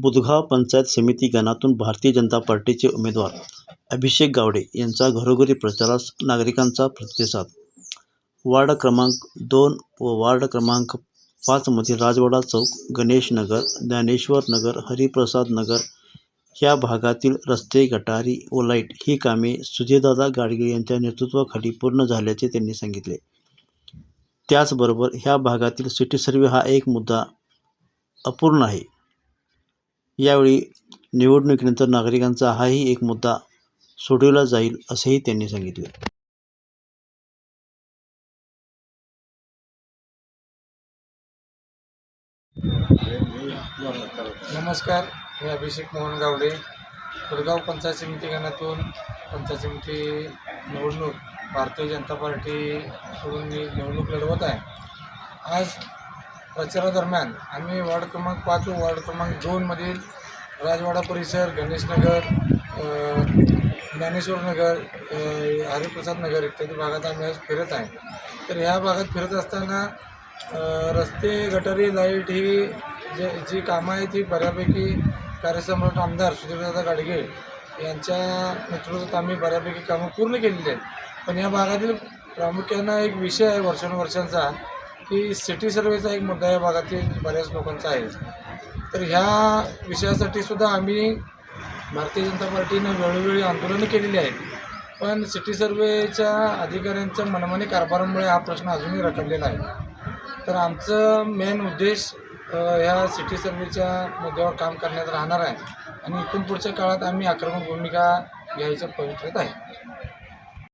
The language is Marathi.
बुधगाव पंचायत समिती गणातून भारतीय जनता पार्टीचे उमेदवार अभिषेक गावडे यांचा घरोघरी प्रचारास नागरिकांचा प्रतिसाद. वार्ड क्रमांक दोन व वार्ड क्रमांक पाचमधील राजवाडा चौक गणेश नगर ज्ञानेश्वर नगर हरिप्रसाद नगर ह्या भागातील रस्ते गटारी व लाइट ही कामे सुधीरदादा गाडगे यांच्या नेतृत्वाखाली पूर्ण झाल्याचे त्यांनी सांगितले. त्याचबरोबर ह्या भागातील सिटी सर्वे हा एक मुद्दा अपूर्ण आहे. यावेळी निवडणुकीनंतर नागरिकांचा हाही एक मुद्दा सोडवला जाईल असेही त्यांनी सांगितले. नमस्कार मी अभिषेक मोहन गावडे. फुलगाव पंचायत समिती गणातून पंचायत समिती निवडणूक भारतीय जनता पार्टीकडून मी निवडणूक लढवत आहे. आज प्रचारादरम्यान आम्ही वार्ड क्रमांक पाच व वार्ड क्रमांक दोनमधील राजवाडा परिसर गणेशनगर ज्ञानेश्वर नगर हरिप्रसाद नगर इत्यादी भागात आम्ही आज फिरत आहे. तर ह्या भागात फिरत असताना रस्ते गटारी लाइट ही जे जी कामं आहेत ती बऱ्यापैकी कार्यसम्राट आमदार सुधीरदादा गाडगे यांच्या नेतृत्वात आम्ही बऱ्यापैकी कामं पूर्ण केलेली आहेत. पण या भागातील प्रामुख्यानं एक विषय आहे वर्षानुवर्षांचा की सिटी सर्वेचा एक मुद्दा या भागातील बऱ्याच लोकांचा आहे. तर ह्या विषयासाठी सुद्धा आम्ही भारतीय जनता पार्टीनं वेळोवेळी आंदोलनं केलेली आहेत. पण सिटी सर्वेच्या अधिकाऱ्यांच्या मनमानी कारभारामुळे हा प्रश्न अजूनही रखडलेला आहे. तर आमचं मेन उद्देश ह्या सिटी सर्वेच्या मुद्द्यावर काम करण्यात राहणार आहे. आणि इथून पुढच्या काळात आम्ही आक्रमक भूमिका घ्यायच्या पवित्रेत आहे.